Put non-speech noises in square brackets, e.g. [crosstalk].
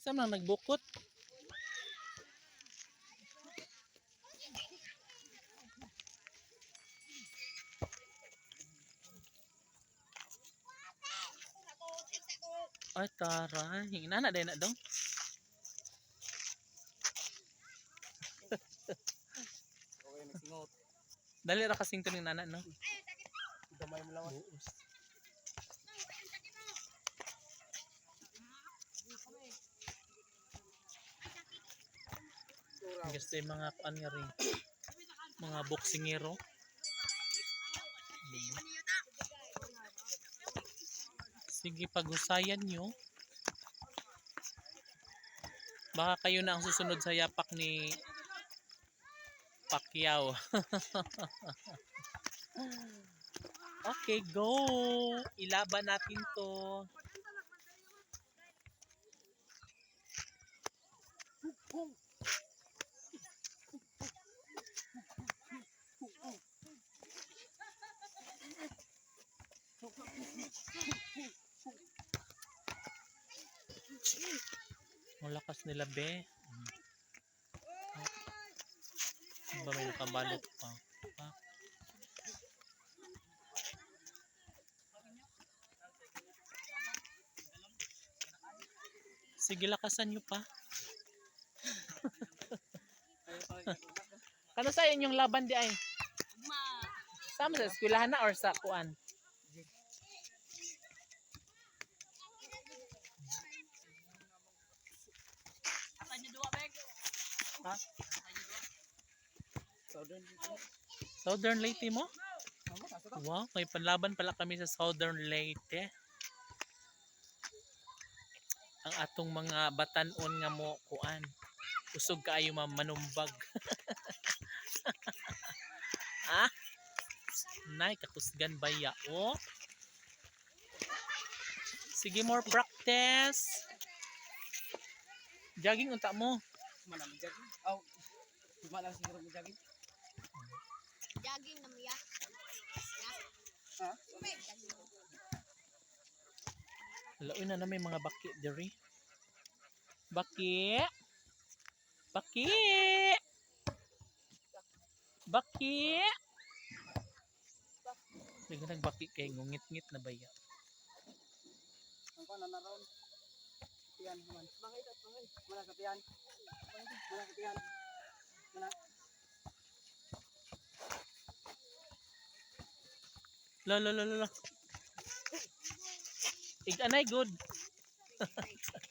Isa man nagbukot. Ay, taray. Hingin na din na dong. Okay, nagsingot. Dali ra kasing tuning nana, no? Damay mo lawas. Gusto yung mga kuan nga rin. Mga boksingero. Sige, paghusayan nyo. Baka kayo na ang susunod sa yapak ni Pacquiao. [laughs] okay, go! Ilaban natin to. Ang lakas nila, be. Ano ba may nakabalot pa? Pa? Sige, lakasan nyo pa. [laughs] Kano sa inyong laban di ay? Sama sa eskwelahan na or sa kuan? Ha? Southern dito. Southern Leyte mo? Wow, may panlaban pala kami sa Southern Leyte. Ang atong mga batanon nga mo kuan. Usog kaayo ma manumbag. [laughs] ah? Nay, kakusgan ba ya? Oh? Sige, more practice. Jogging unta mo. Manang jogging. Aw. Di man lang siguro mo jogging. Jogging na miya. Ha? Laoy na na may mga baki diri. Baki. Baki. Baki. Sige nagbaki kay ngungit-ngit na baya. Ang pa na ron. Tiyan man. Bangay ka, bangay. Mana sa tiyan. Mana sa. La la la la la. Ig anay good. [laughs]